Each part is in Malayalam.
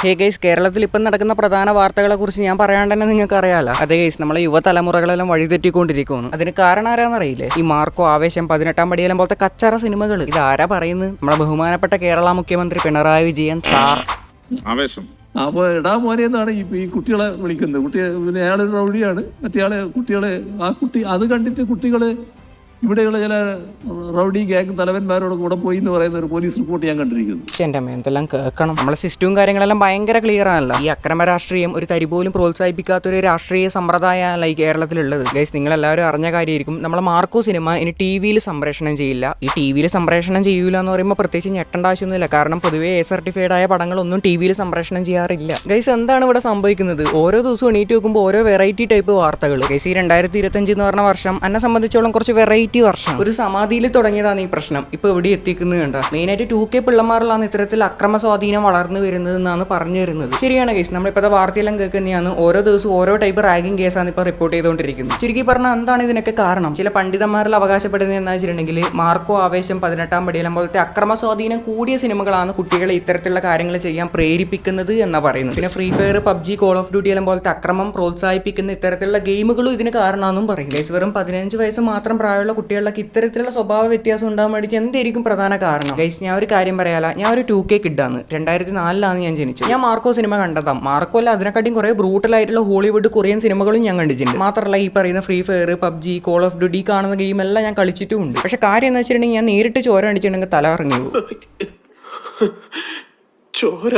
ഹേ ഗൈസ് കേരളത്തിൽ ഇപ്പം നടക്കുന്ന പ്രധാന വാർത്തകളെ കുറിച്ച് ഞാൻ പറയാണ്ട് തന്നെ നിങ്ങൾക്ക് അറിയാലോ അതെ ഗൈസ് നമ്മളെ യുവതലമുറകളെല്ലാം വഴിതെറ്റിക്കൊണ്ടിരിക്കുന്നു. അതിന് കാരണം ആരാന്നറിയില്ലേ? ഈ മാർക്കോ ആവേശം പതിനെട്ടാം പടിയെല്ലാം പോലത്തെ കച്ചറ സിനിമകൾ ഇത് ആരാ പറയുന്നത്? നമ്മുടെ ബഹുമാനപ്പെട്ട കേരള മുഖ്യമന്ത്രി പിണറായി വിജയൻ സാർ. ആവേശം. അപ്പോൾ എടാ മോനെ എന്നാണ് ഈ ഈ കുട്ടികളെ വിളിക്കുന്നത്? കുട്ടിയെ പിന്നെ അയാളൊരു റൗഡിയാണ്. മറ്റേയാളെ കുട്ടികളെ ആ കുട്ടി അത് കണ്ടിട്ട് കുട്ടികൾ ഇവിടെയുള്ള ചില റൗഡി ഗ്യാങ് തലവന്മാരോട് കൂടെ പോയി എന്ന് പറയുന്ന ഒരു പോലീസ് റിപ്പോർട്ട് ഞാൻ കണ്ടിരിക്കുന്നു. എന്റെ എന്തെല്ലാം കേൾക്കണം. നമ്മളെ സിസ്റ്റവും കാര്യങ്ങളെല്ലാം ഭയങ്കര ക്ലിയർ ആണല്ലോ. ഈ അക്രമ രാഷ്ട്രീയം ഒരു തരി പോലും പ്രോത്സാഹിപ്പിക്കാത്ത ഒരു രാഷ്ട്രീയ സമ്പ്രദായമല്ല ഈ കേരളത്തിലുള്ളത്. ഗൈസ് നിങ്ങൾ എല്ലാവരും അറിഞ്ഞ കാര്യമായിരിക്കും. നമ്മളെ മാർക്കോ സിനിമ ഇനി ടി വിയിൽ സംപ്രേഷണം ചെയ്യില്ല. ഈ ടി വിയിൽ സംപ്രേഷണം ചെയ്യൂല എന്ന് പറയുമ്പോൾ പ്രത്യേകിച്ച് ഞെട്ടേണ്ട ആവശ്യമൊന്നുമില്ല. കാരണം പൊതുവേ എ സർട്ടിഫൈഡ് ആയ പടങ്ങളൊന്നും ടി വിയിൽ സംപ്രേഷണം ചെയ്യാറില്ല. ഗൈസ് എന്താണ് ഇവിടെ സംഭവിക്കുന്നത്? ഓരോ ദിവസവും എണീറ്റ് നോക്കുമ്പോൾ ഓരോ വെറൈറ്റി ടൈപ്പ് വാർത്തകൾ ഗൈസ് ഈ രണ്ടായിരത്തി ഇരുപത്തഞ്ച് എന്ന് പറഞ്ഞ വർഷം എന്നെ സംബന്ധിച്ചോളം കുറച്ച് വെറൈറ്റി വർഷം. ഒരു സമാധിയിൽ തുടങ്ങിയതാണ് ഈ പ്രശ്നം. ഇപ്പൊ എവിടെ എത്തിക്കുന്നത് കണ്ട? മെയിനായിട്ട് ടു കെ പിള്ളമാരിലാണ് ഇത്തരത്തിൽ അക്രമ സ്വാധീനം വളർന്നു വരുന്നത് എന്നാണ് പറഞ്ഞു വരുന്നത്. ശരിയാണ് കേസ് നമ്മളിപ്പോഴത്തെ വാർത്തയെല്ലാം കേൾക്കുന്നതാണ്. ഓരോ ദിവസവും ഓരോ ടൈപ്പ് റാഗിംഗ് കേസാണ് ഇപ്പോൾ റിപ്പോർട്ട് ചെയ്തുകൊണ്ടിരിക്കുന്നത്. ചുരുക്കി പറഞ്ഞാൽ എന്താണ് ഇതിനൊക്കെ കാരണം? ചില പണ്ഡിതന്മാരിൽ അവകാശപ്പെടുന്നത് എന്താ വെച്ചിട്ടുണ്ടെങ്കിൽ മാർക്കോ ആവേശം പതിനെട്ടാം പടിയെല്ലാം പോലത്തെ അക്രമ സ്വാധീനം കൂടിയ സിനിമകളാണ് കുട്ടികളെ ഇത്തരത്തിലുള്ള കാര്യങ്ങൾ ചെയ്യാൻ പ്രേരിപ്പിക്കുന്നത് എന്ന് പറയുന്നത്. പിന്നെ free fire PUBG call of duty എല്ലാം പോലത്തെ അക്രമം പ്രോത്സാഹിപ്പിക്കുന്ന ഇത്തരത്തിലുള്ള ഗെയിമുകളും ഇതിന് കാരണമാണെന്നും പറയും ഗൈസ് വെറും പതിനഞ്ച് വയസ്സ് മാത്രം പ്രായമുള്ള കുട്ടികളിലൊക്കെ ഇത്തരത്തിലുള്ള സ്വഭാവ വ്യത്യാസം ഉണ്ടാകാൻ വേണ്ടി എന്തായിരിക്കും പ്രധാന കാരണം? ഗൈസ് ഞാൻ ഒരു കാര്യം പറയാല. ഞാൻ ഒരു ടു കെ കിഡാണ് രണ്ടായിരത്തി നാലിലാണ് ഞാൻ ജനിച്ചത്. ഞാൻ മാർക്കോ സിനിമ കണ്ടതാം. മാർക്കോ അല്ല അതിനെക്കാട്ടിയും കുറെ ബ്രൂട്ടൽ ആയിട്ടുള്ള ഹോളിവുഡ് കൊറിയൻ സിനിമകളും ഞാൻ കണ്ടിട്ടുണ്ട്. മാത്രമല്ല ഈ പറയുന്ന free fire PUBG call of duty കാണുന്ന ഗെയിം എല്ലാം ഞാൻ കളിച്ചിട്ടും ഉണ്ട്. പക്ഷെ കാര്യം എന്ന് വെച്ചിട്ടുണ്ടെങ്കിൽ ഞാൻ നേരിട്ട് ചോര അടിച്ചിട്ടുണ്ടെങ്കിൽ തല ഇറങ്ങി പോകും. ചോര.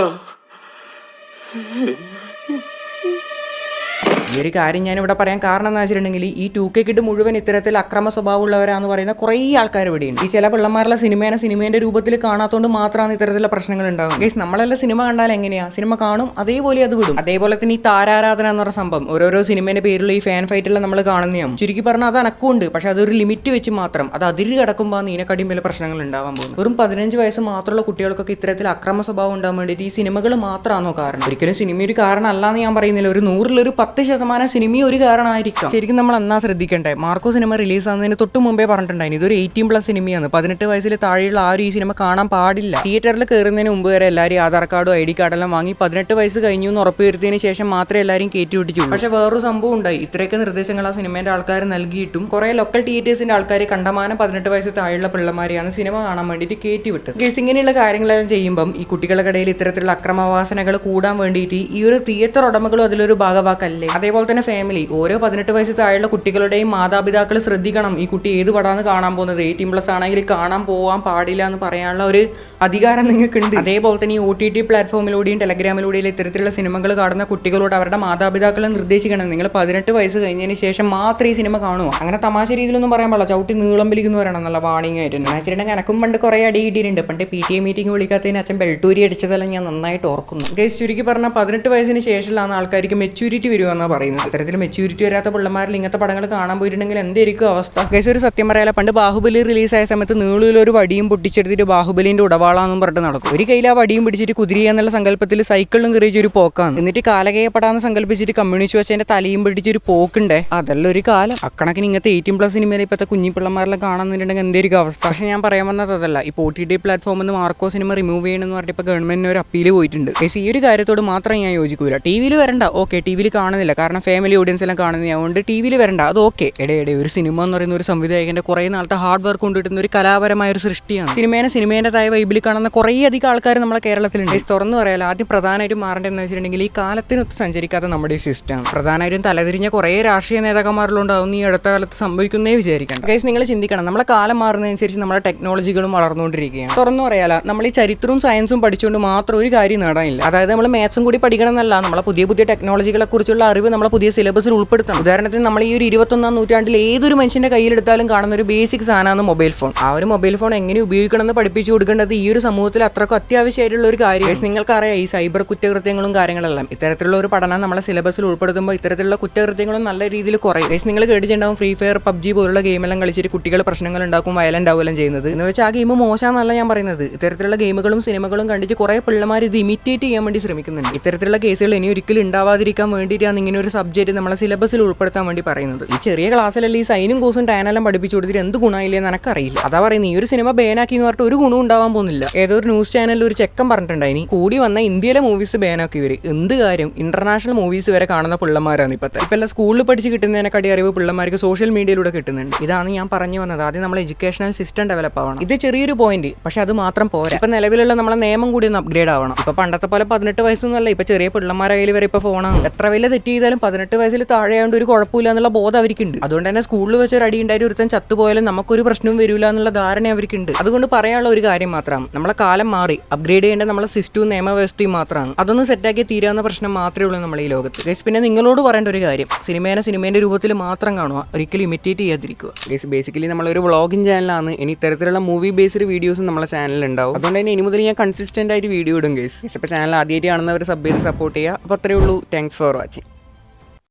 ഈ ഒരു കാര്യം ഞാൻ ഇവിടെ പറയാൻ കാരണം എന്ന് വെച്ചിട്ടുണ്ടെങ്കിൽ ഈ ടു കെ കിഡ് മുഴുവൻ ഇത്തരത്തിൽ അക്രമ സ്വഭാവമുള്ളവരാന്ന് പറയുന്ന കുറേ ആൾക്കാർ ഇവിടെയുണ്ട്. ഈ ചില പിള്ളമാരുടെ സിനിമേനെ സിനിമേന്റെ രൂപത്തിൽ കാണാത്തതുകൊണ്ട് മാത്രമാണ് ഇത്തരത്തിലുള്ള പ്രശ്നങ്ങൾ ഉണ്ടാകുന്നത് ഗൈസ് നമ്മളെല്ലാം സിനിമ കണ്ടാൽ എങ്ങനെയാ? സിനിമ കാണും അതേപോലെ അത് വിടും. അതേപോലെ തന്നെ ഈ താരാരാധന എന്ന് പറഞ്ഞ സംഭവം. ഓരോരോ സിനിമേന്റെ പേരിലുള്ള ഈ ഫാൻ ഫൈറ്റെല്ലാം നമ്മൾ കാണുന്നതാണ് ചുരുക്കി പറഞ്ഞാൽ അത് അനക്കുണ്ട്. പക്ഷെ അതൊരു ലിമിറ്റ് വെച്ച് മാത്രം അത് അതിര് കിടക്കുമ്പോൾ നീനക്കടിയും വലിയ പ്രശ്നങ്ങൾ ഉണ്ടാവാൻ പോകും വെറും പതിനഞ്ച് വയസ്സ് മാത്രമുള്ള കുട്ടികൾക്കൊക്കെ ഇത്തരത്തിൽ അക്രമ സ്വഭാവം ഉണ്ടാകാൻ വേണ്ടിയിട്ട് ഈ സിനിമകൾ മാത്രമാണോ കാരണം? ഒരിക്കലും സിനിമ ഒരു കാരണം അല്ലാന്ന് ഞാൻ പറയുന്നില്ല. ഒരു നൂറിലൊരു പത്ത് ശതമാനം സിനിമയും ഒരു കാരണമായിരിക്കാം. ശരിക്കും നമ്മൾ എന്നാ ശ്രദ്ധിക്കണ്ടേ? മാർക്കോ സിനിമ റിലീസ് ആകുന്നതിന് തൊട്ട് മുമ്പേ പറഞ്ഞിട്ടുണ്ടായിരുന്നു. ഇതൊരു എയ്റ്റീൻ പ്ലസ് സിനിമയാണ്. പതിനെട്ട് വയസ്സിൽ താഴെയുള്ള ആരും ഈ സിനിമ കാണാൻ പാടില്ല. തിയേറ്ററിൽ കയറുന്നതിന് മുമ്പ് വരെ എല്ലാവരും ആധാർ കാർഡും ഐ ഡി കാർഡെല്ലാം വാങ്ങി പതിനെട്ട് വയസ്സ് കഴിഞ്ഞു എന്ന് ഉറപ്പുവരുത്തിയതിന് ശേഷം മാത്രമേ എല്ലാവരും കയറ്റി വിട്ടിട്ടുള്ളൂ. പക്ഷേ വേറൊരു സംഭവം ഉണ്ടായി. ഇത്രയൊക്കെ നിർദ്ദേശങ്ങൾ ആ സിനിമേന്റെ ആൾക്കാർ നൽകിയിട്ടും കുറെ ലോക്കൽ തിയേറ്റേഴ്സിന്റെ ആൾക്കാർ കണ്ടമാനം പതിനെട്ട് വയസ്സ് താഴെയുള്ള പിള്ളമാരെയാണ് സിനിമ കാണാൻ വേണ്ടിയിട്ട് കയറ്റി വിട്ടത്. കേസ് ഇങ്ങനെയുള്ള കാര്യങ്ങളെല്ലാം ചെയ്യുമ്പം ഈ കുട്ടികളുടെ ഇടയിൽ ഇത്തരത്തിലുള്ള അക്രമവാസനകൾ കൂടാൻ വേണ്ടിയിട്ട് ഈ ഒരു തിയേറ്റർ ഉടമകളും അതിലൊരു ഭാഗവാക്കല്ലേ? അതേപോലെ തന്നെ ഫാമിലി ഓരോ പതിനെട്ട് വയസ്സ് താഴെയുള്ള കുട്ടികളുടെയും മാതാപിതാക്കൾ ശ്രദ്ധിക്കണം. ഈ കുട്ടി ഏത് പടാന്ന് കാണാൻ പോകുന്നത്? എയ്റ്റീൻ പ്ലസ് ആണെങ്കിൽ കാണാൻ പോകാൻ പാടില്ല എന്ന് പറയാനുള്ള ഒരു അധികാരം നിങ്ങൾക്കുണ്ട്. അതേപോലെ തന്നെ ഈ ഒ ടി ടി പ്ലാറ്റ്ഫോമിലൂടെയും ടെലഗ്രാമിലൂടെയും ഇത്തരത്തിലുള്ള സിനിമകൾ കാണുന്ന കുട്ടികളോട് അവരുടെ മാതാപിതാക്കളെ നിർദ്ദേശിക്കണം. നിങ്ങൾ പതിനെട്ട് വയസ്സ് കഴിഞ്ഞതിന് ശേഷം മാത്രം ഈ സിനിമ കാണുമോ അങ്ങനെ തമാശ രീതിയിലൊന്നും പറയാൻ പാടില്ല. ചവിട്ടി നീളം വലിക്കുന്നവരാണ് നല്ല വാണിംഗ് ആയിട്ട് ഞാൻ വെച്ചിട്ടുണ്ടെങ്കിൽ എനക്കും പണ്ട് കുറേ അടി കിട്ടിയിട്ടുണ്ട്. പണ്ട് പി ടി എ മീറ്റിംഗ് വിളിക്കാത്തതിന് അച്ഛൻ ബെൽട്ടൂരി അടിച്ചതെല്ലാം ഞാൻ നന്നായിട്ട് ഓർക്കുന്നു. ഗൈസ് ചുരുക്കി പറഞ്ഞാൽ പതിനെട്ട് വയസ്സിന് ശേഷമുള്ള ആൾക്കാർക്ക് മെച്യൂരിറ്റി വരുമെന്നാണ് പറയുന്നത്. അത്തരത്തിൽ മെച്യൂരിറ്റി വരാത്ത പിള്ളമാരിൽ ഇങ്ങനത്തെ പടങ്ങൾ കാണാൻ പോയിട്ടുണ്ടെങ്കിൽ എന്തായിരിക്കും അവസ്ഥ? ഗൈസ് ഒരു സത്യം പറയാല പണ്ട് ബാഹുബലി റിലീസായ സമയത്ത് നീളിൽ ഒരു വടിയും പൊട്ടിച്ചെടുത്തിട്ട് ബാഹുബലിന്റെ ഉടവാളാന്നും പറഞ്ഞിട്ട് നടക്കും. ഒരു കയ്യിൽ ആ വടിയും പിടിച്ചിട്ട് കുതിരി എന്നുള്ള സങ്കല്പത്തിൽ സൈക്കിളും കയറിയ ഒരു പോക്കാണ്. എന്നിട്ട് കാലകയപ്പെടാന്ന് സങ്കല്പിച്ചിട്ട് കമ്മ്യൂണിസ്റ്റ് വെച്ചതിന്റെ തലയും പിടിച്ചൊരു പോക്കുണ്ടേ? അതല്ല ഒരു കാലം. അക്കണക്കിന് ഇങ്ങനത്തെ എയ്റ്റീൻ പ്ലസ് സിനിമയിൽ ഇപ്പോഴത്തെ കുഞ്ഞി പിള്ളമാരെല്ലാം കാണുന്നുണ്ടെങ്കിൽ എന്തായിരിക്കും അവസ്ഥ? പക്ഷെ ഞാൻ പറയാൻ വന്നത് അതല്ല. ഇപ്പോൾ ഒ ടി ടി പ്ലാറ്റ്ഫോമിൽ നിന്ന് മാർക്കോ സിനിമ റിമൂവ് ചെയ്യണമെന്ന് പറഞ്ഞിട്ട് ഇപ്പോൾ ഗവൺമെന്റിന് ഒരു അപ്പീൽ പോയിട്ടുണ്ട്. ഈ ഒരു കാര്യത്തോട് മാത്രം ഞാൻ യോജിക്കൂല. ടി വിയിൽ വരണ്ട. ഓക്കെ ടി വിയിൽ കാണുന്നില്ല. ഫാമിലി ഓഡിയൻസ് എല്ലാം അതുകൊണ്ട് ടി വിയിൽ വരണ്ട. അത് ഓക്കെ എടേ എടേ ഒരു സിനിമ എന്ന് പറയുന്ന ഒരു സംവിധായകന്റെ കുറേ നാളത്തെ ഹാർഡ് വർക്ക് കൊണ്ടിട്ടുന്ന ഒരു കലാപരമായ ഒരു സൃഷ്ടിയാണ്. സിനിമേനെ സിനിമേന്റെതായ വൈബിൽ കാണുന്ന കുറേ അധികം ആൾക്കാർ നമ്മളെ കേരളത്തിലുണ്ട്. തുറന്നു പറയാലോ ആദ്യം പ്രധാനമായിട്ടും മാറേണ്ടതെന്ന് വെച്ചിട്ടുണ്ടെങ്കിൽ ഈ കാലത്തിനൊത്ത് സഞ്ചരിക്കാത്ത നമ്മുടെ ഈ സിസ്റ്റം പ്രധാനമായിട്ടും തലതിരിഞ്ഞ കുറേ രാഷ്ട്രീയ നേതാക്കന്മാരിലുണ്ടാവും ഈ അടുത്ത കാലത്ത് സംഭവിക്കുന്നേ വിചാരിക്കണം ഗൈസ് നിങ്ങൾ ചിന്തിക്കണം. നമ്മളെ കാലം മാറുന്നതനുസരിച്ച് നമ്മുടെ ടെക്നോളജികളും വളർന്നുകൊണ്ടിരിക്കുകയാണ്. തുറന്നു പറയാല നമ്മൾ ഈ ചരിത്രവും സയൻസും പഠിച്ചുകൊണ്ട് മാത്രം ഒരു കാര്യം നേടാനില്ല. അതായത് നമ്മൾ മാത്സും കൂടി പഠിക്കണം എന്നല്ല. നമ്മളെ പുതിയ പുതിയ ടെക്നോളജികളെ കുറിച്ചുള്ള അറിവ് നമ്മളെ പുതിയ സിലബസിൽ ഉൾപ്പെടുത്തണം. ഉദാഹരണത്തിന് നമ്മൾ ഈ ഒരു ഇരുപത്തൊന്നാം നൂറ്റാണ്ടിൽ ഏതൊരു മനുഷ്യന്റെ കയ്യിലെടുത്താലും കാണുന്ന ഒരു ബേസിക് സാധനമാണ് മൊബൈൽ ഫോൺ ആ ഒരു മൊബൈൽ ഫോൺ എങ്ങനെ ഉപയോഗിക്കണം എന്ന് പഠിപ്പിച്ചു കൊടുക്കേണ്ടത് ഈ ഒരു സമൂഹത്തിൽ അത്രക്കും അത്യാവശ്യമായിട്ടുള്ള ഒരു കാര്യം നിങ്ങൾക്ക് നിങ്ങൾക്കറിയാം ഈ സൈബർ കുറ്റകൃത്യങ്ങളും കാര്യങ്ങളെല്ലാം. ഇത്തരത്തിലുള്ള ഒരു പഠനം നമ്മളെ സിലബസിൽ ഉൾപ്പെടുത്തുമ്പോൾ ഇത്തരത്തിലുള്ള കുറ്റകൃത്യങ്ങളും നല്ല രീതിയിൽ കുറയും. നിങ്ങൾ കേട്ടിട്ടുണ്ടാവും ഫ്രീ ഫയർ പബ്ജി പോലുള്ള ഗെയിമെല്ലാം കളിച്ചിട്ട് കുട്ടികൾ പ്രശ്നങ്ങൾ ഉണ്ടാക്കും വയലന്റ് ആവുകയും ചെയ്യുന്നത്. എന്ന് വെച്ചാൽ ആ ഗെയിം മോശമെന്നല്ല ഞാൻ പറയുന്നത്. ഇത്തരത്തിലുള്ള ഗെയിമുകളും സിനിമകളും കണ്ടിട്ട് കുറേ പിള്ളമാർ ഇത് ഇമിറ്റേറ്റ് ചെയ്യാൻ വേണ്ടി ശ്രമിക്കുന്നുണ്ട്. ഇത്തരത്തിലുള്ള കേസുകൾ ഇനി ഒരിക്കലും ഉണ്ടാവാതിരിക്കാൻ വേണ്ടിയിട്ടാണ് ഇങ്ങനെ ഒരു ഒരു സബ്ജക്റ്റ് നമ്മളെ സിലബസിൽ ഉൾപ്പെടുത്താൻ വേണ്ടി പറയുന്നത്. ഈ ചെറിയ ക്ലാസ്സിലല്ല ഈ സൈനും കോസും ടാനെല്ലാം പഠിപ്പിച്ചു കൊടുത്തിട്ട് എന്ത് ഗുണമില്ലെന്ന് എനിക്കറിയില്ല അതാ പറയുന്നത് ഈ ഒരു സിനിമ ബേനാക്കി എന്ന് പറഞ്ഞിട്ട് ഒരു ഗുണം ഉണ്ടാവാൻ പോകുന്നില്ല. ഏതോ ഒരു ന്യൂസ് ചാനലിൽ ഒരു ചെക്കൻ പറഞ്ഞിട്ടുണ്ടായി കൂടി വന്ന ഇന്ത്യയിലെ മൂവീസ് ബേനാക്കി ഇവർ. എന്ത് കാര്യം? ഇന്റർനാഷണൽ മൂവീസ് വരെ കാണുന്ന പിള്ളമാരാണ് ഇപ്പത്തെ. ഇപ്പം എല്ലാം സ്കൂളിൽ പഠിച്ച് കിട്ടുന്നതിനെക്കാട്ടി അറിവ് പിള്ളമാർക്ക് സോഷ്യൽ മീഡിയയിലൂടെ കിട്ടുന്നുണ്ട്. ഇതാണ് ഞാൻ പറഞ്ഞു വന്നത്. ആദ്യം നമ്മൾ എഡ്യൂക്കേഷണൽ സിസ്റ്റം ഡെവലപ്പ് ആവണം. ഇത് ചെറിയൊരു പോയിന്റ് പക്ഷേ അത് മാത്രം പോരാ. ഇപ്പം നിലവിലുള്ള നമ്മളെ നിയമം കൂടി ഒന്ന് അപ്ഗ്രേഡ് ആവണം. ഇപ്പം പണ്ടത്തെ പോലെ പതിനെട്ട് വയസ്സൊന്നുമല്ല ഇപ്പം ചെറിയ പിള്ളമാരായാലും വരെ ഇപ്പോൾ ഫോണാണ് എത്ര വലിയ തെറ്റ് ചെയ്താലും പതിനെട്ട് വയസ്സിൽ താഴെയാണ്ട് ഒരു കുഴപ്പമില്ല എന്നുള്ള ബോധം അവർക്കുണ്ട്. അതുകൊണ്ട് തന്നെ സ്കൂളിൽ വെച്ച് ഒരു അടി ഉണ്ടായിട്ട് ഒരുത്തൻ ചത്തുപോയാലും നമുക്കൊരു പ്രശ്നവും വരില്ല എന്നുള്ള ധാരണ അവർക്കുണ്ട്. അതുകൊണ്ട് പറയാനുള്ള ഒരു കാര്യം മാത്രം നമ്മളെ കാലം മാറി അപ്ഗ്രേഡ് ചെയ്യേണ്ട നമ്മളെ സിസ്റ്റവും നിയമവ്യവസ്ഥയും മാത്രമാണ്. അതൊന്നും സെറ്റാക്കി തീരാവുന്ന പ്രശ്നം മാത്രമേ ഉള്ളൂ നമ്മൾ ഈ ലോകത്ത്. ഗൈസ് പിന്നെ നിങ്ങളോട് പറയേണ്ട ഒരു കാര്യം സിനിമേനെ സിനിമേന്റെ രൂപത്തിൽ മാത്രം കാണുക ഒരിക്കലും ഇമിറ്റേറ്റ് ചെയ്യാതിരിക്കുക. ഗൈസ് ബേസിക്കലി നമ്മളൊരു വ്ളോഗിങ് ചാനലാണ് ഇനി ഇത്തരത്തിലുള്ള മൂവി ബേസ്ഡ് വീഡിയോസും നമ്മളെ ചാനലിൽ ഉണ്ടാവും. അതുകൊണ്ട് തന്നെ ഇനി മുതൽ ഞാൻ കൺസിസ്റ്റന്റ് ആയിട്ട് വീഡിയോ ഇടും ഗൈസ് ഇപ്പോൾ ചാനൽ ആദ്യമായിട്ട് കാണുന്നവർ സബ് ചെയ്ത് സപ്പോർട്ട് ചെയ്യുക. അപ്പോൾ അത്രേ ഉള്ളൂ. Thanks for watching